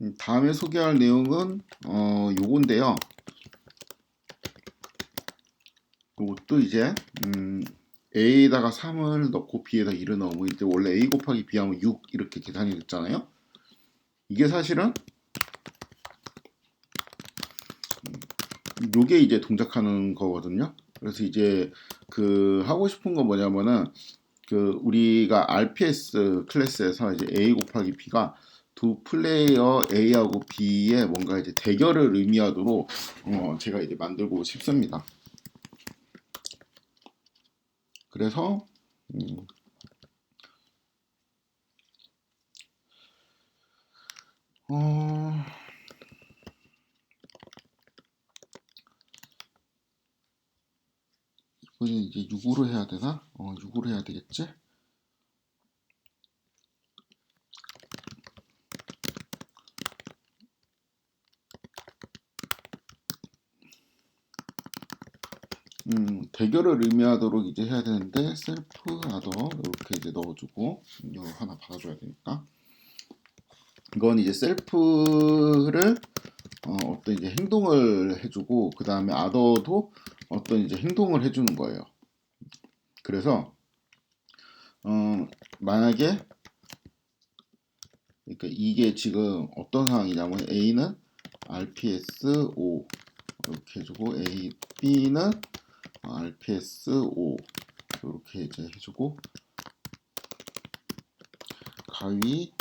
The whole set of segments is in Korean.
음, 다음에 소개할 내용은 어 요건데요. 이것도 이제 음, a에다가 3을 넣고 b에다 1을 넣으면 이제 원래 a 곱하기 b 하면 6 이렇게 계산이 됐잖아요. 이게 사실은 음, 요게 이제 동작하는 거거든요. 그래서 이제 그 하고 싶은 건 뭐냐면은 그 우리가 RPS 클래스에서 이제 a 곱하기 b가 두 플레이어 A하고 B의 뭔가 이제 대결을 의미하도록 어, 제가 이제 만들고 싶습니다. 그래서 음, 어, 이거는 이제 6으로 해야 되나? 어, 6으로 해야 되겠지? 음, 대결을 의미하도록 이제 해야 되는데 셀프 아더 이렇게 이제 넣어주고 이거 하나 받아줘야 되니까 이건 이제 셀프를 어, 어떤 이제 행동을 해주고 그 다음에 아더도 어떤 이제 행동을 해주는 거예요. 그래서 어, 만약에 그러니까 이게 지금 어떤 상황이냐면 A는 RPS 5 이렇게 해주고 A, B는 RPS 5 이렇게 이제 해주고 가위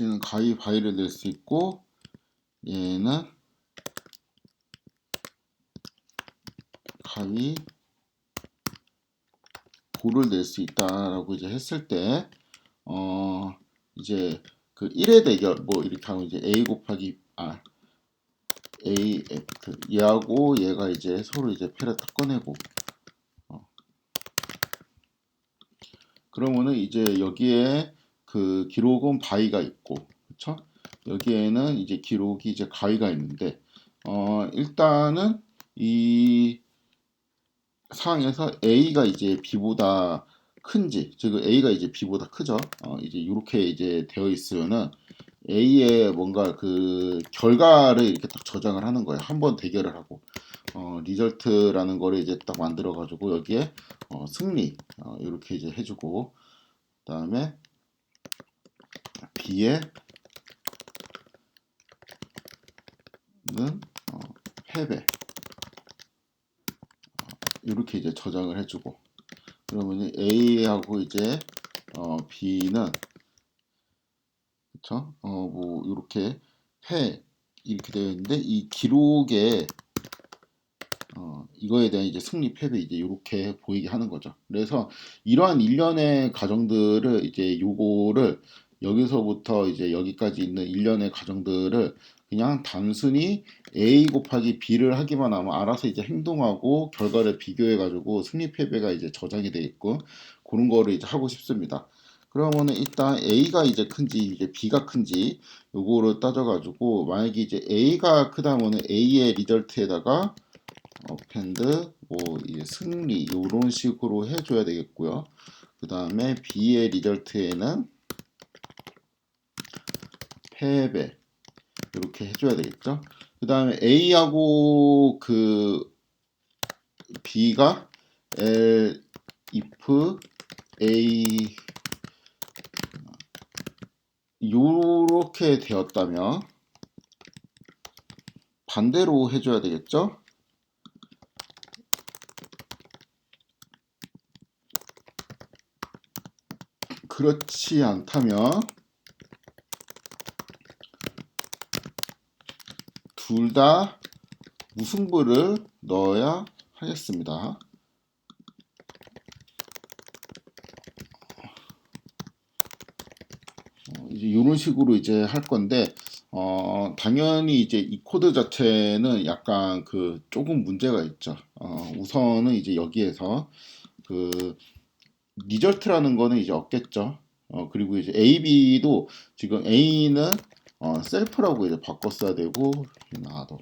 얘는 가위 바위를 낼 수 있고 얘는 가위 고를 낼 수 있다라고 이제 했을 때, 어, 이제 그 1의 대결, 뭐 이렇게 하면 이제 A 곱하기, 아, A, F, 얘하고 얘가 이제 서로 이제 딱 꺼내고, 어. 그러면은 이제 여기에 그 기록은 바위가 있고, 그쵸? 여기에는 이제 기록이 이제 가위가 있는데, 어, 일단은 이 상황에서 A가 이제 B보다 큰지, 즉 A가 이제 B보다 크죠. 어, 이제 이렇게 이제 되어 있으면은 A의 뭔가 그 결과를 이렇게 딱 저장을 하는 거예요. 한 번 대결을 하고 어, 리절트라는 거를 이제 딱 만들어 가지고 여기에 어, 승리 어, 이렇게 이제 해주고 그다음에 B의 는 어, 패배 이렇게 이제 저장을 해주고 그러면 A하고 이제 어, B는 그쵸? 어 뭐 이렇게 패 이렇게 되어 있는데 이 기록에 어, 이거에 대한 이제 승리 패배 이제 이렇게 보이게 하는 거죠. 그래서 이러한 일련의 과정들을 이제 요거를 여기서부터 이제 여기까지 있는 일련의 과정들을 그냥 단순히 A 곱하기 B를 하기만 하면 알아서 이제 행동하고 결과를 비교해 가지고 승리 패배가 이제 저장이 돼 있고 그런 거를 이제 하고 싶습니다. 그러면은 일단 A가 이제 큰지 이제 B가 큰지 요거를 따져 가지고 만약에 이제 A가 크다면은 A의 리절트에다가 어펜드 뭐 이제 승리 요런 식으로 해줘야 되겠고요. 그 다음에 B의 리절트에는 패배 이렇게 해줘야 되겠죠. 그 다음에 A하고 그 B가 L if A 요렇게 되었다면 반대로 해줘야 되겠죠. 그렇지 않다면 둘 다 무승부를 넣어야 하겠습니다. 어, 이제 이런 식으로 이제 할 건데 어, 당연히 이제 이 코드 자체는 약간 그 조금 문제가 있죠. 어, 우선은 이제 여기에서 그 리절트라는 거는 이제 없겠죠. 어, 그리고 이제 A, B도 지금 A는 어, 셀프라고 이제 바꿨어야 되고 나도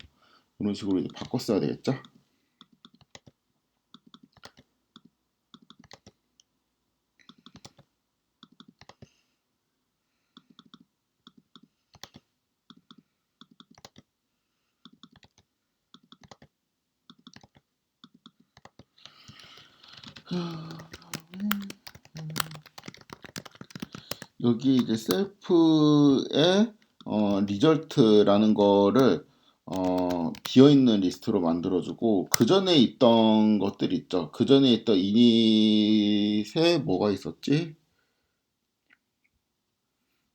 이런 식으로 이제 바꿨어야 되겠죠? 여기 이제 셀프에 어, 리절트라는 거를 어, 비어있는 리스트로 만들어주고 그 전에 있던 것들 있죠. 그 전에 있던 이닛에 뭐가 있었지?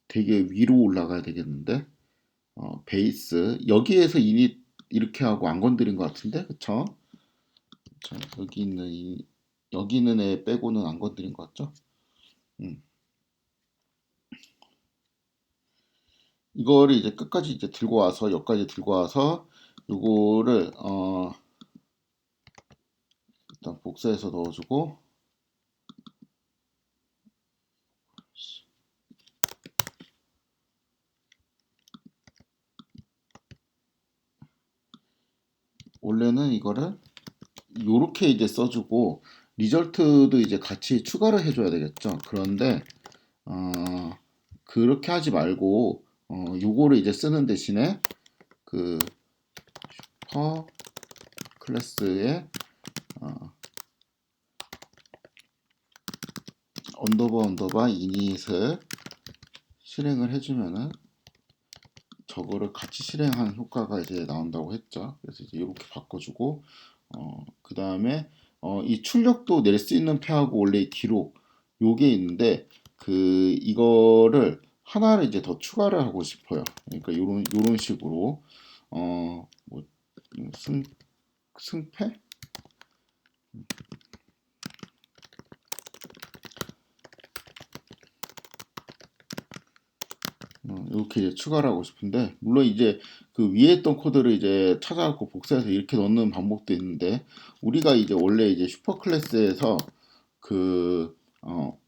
되게 위로 올라가야 되겠는데 어, 베이스 여기에서 이닛 이렇게 하고 안 건드린 것 같은데 그쵸? 자, 여기 있는 이, 여기 있는 애 빼고는 안 건드린 것 같죠? 음. 이거를 이제 끝까지 이제 들고 와서 여기까지 들고 와서 요거를 어 일단 복사해서 넣어주고 원래는 이거를 요렇게 이제 써주고 리절트도 이제 같이 추가를 해줘야 되겠죠. 그런데 어, 그렇게 하지 말고 어, 요거를 이제 쓰는 대신에 그 슈퍼 클래스에 어, 언더바 언더바 이닛을 실행을 해주면은 저거를 같이 실행하는 효과가 이제 나온다고 했죠. 그래서 이제 이렇게 바꿔주고 어, 그 다음에 어, 이 출력도 낼 수 있는 패하고 원래 이 기록 요게 있는데 그 이거를 하나를 이제 더 추가를 하고 싶어요. 그러니까 요런 요런 식으로 어 뭐 승 승패 어, 이렇게 이제 추가를 하고 싶은데 물론 이제 그 위에 있던 코드를 이제 찾아갖고 복사해서 이렇게 넣는 방법도 있는데 우리가 이제 원래 이제 슈퍼 클래스에서 그 어,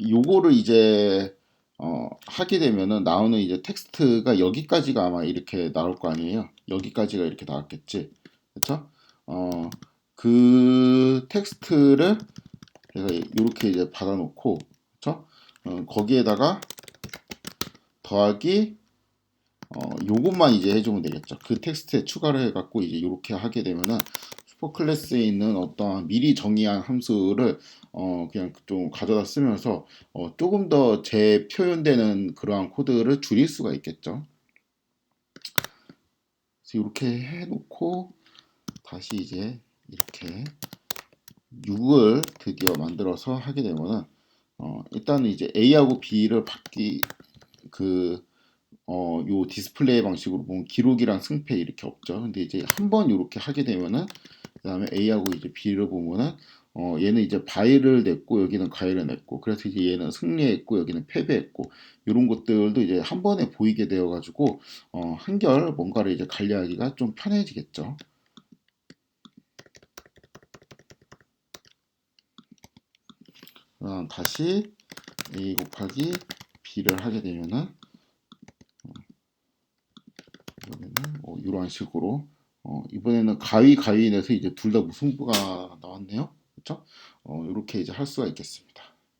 요거를 이제 어, 하게 되면은 나오는 이제 텍스트가 여기까지가 아마 이렇게 나올 거 아니에요. 여기까지가 이렇게 나왔겠지. 그렇죠? 어, 그 텍스트를 제가 이렇게 이제 받아놓고 그렇죠? 어, 거기에다가 더하기 어, 요것만 이제 해주면 되겠죠. 그 텍스트에 추가를 해갖고 이제 이렇게 하게 되면은 슈퍼 클래스에 있는 어떤 미리 정의한 함수를 어, 그냥 좀 가져다 쓰면서 어, 조금 더 재표현되는 그러한 코드를 줄일 수가 있겠죠. 그래서 이렇게 해놓고 다시 이제 이렇게 6을 드디어 만들어서 하게 되면은 어, 일단은 이제 A하고 B를 바뀌 그 어, 요 디스플레이 방식으로 보면 기록이랑 승패 이렇게 없죠. 근데 이제 한 번 이렇게 하게 되면은 그 다음에 A하고 이제 B를 보면은 어, 얘는 이제 바위를 냈고 여기는 가위를 냈고 그래서 이제 얘는 승리했고 여기는 패배했고 이런 것들도 이제 한 번에 보이게 되어 가지고 어, 한결 뭔가를 이제 관리하기가 좀 편해지겠죠. 어, 다시 A 곱하기 B를 하게 되면은 어, 어, 이런 식으로 어, 이번에는 가위 가위 내서 이제 둘 다 무승부가 나왔네요. 그렇죠? 어, 이렇게 이제 할 수가 있겠습니다.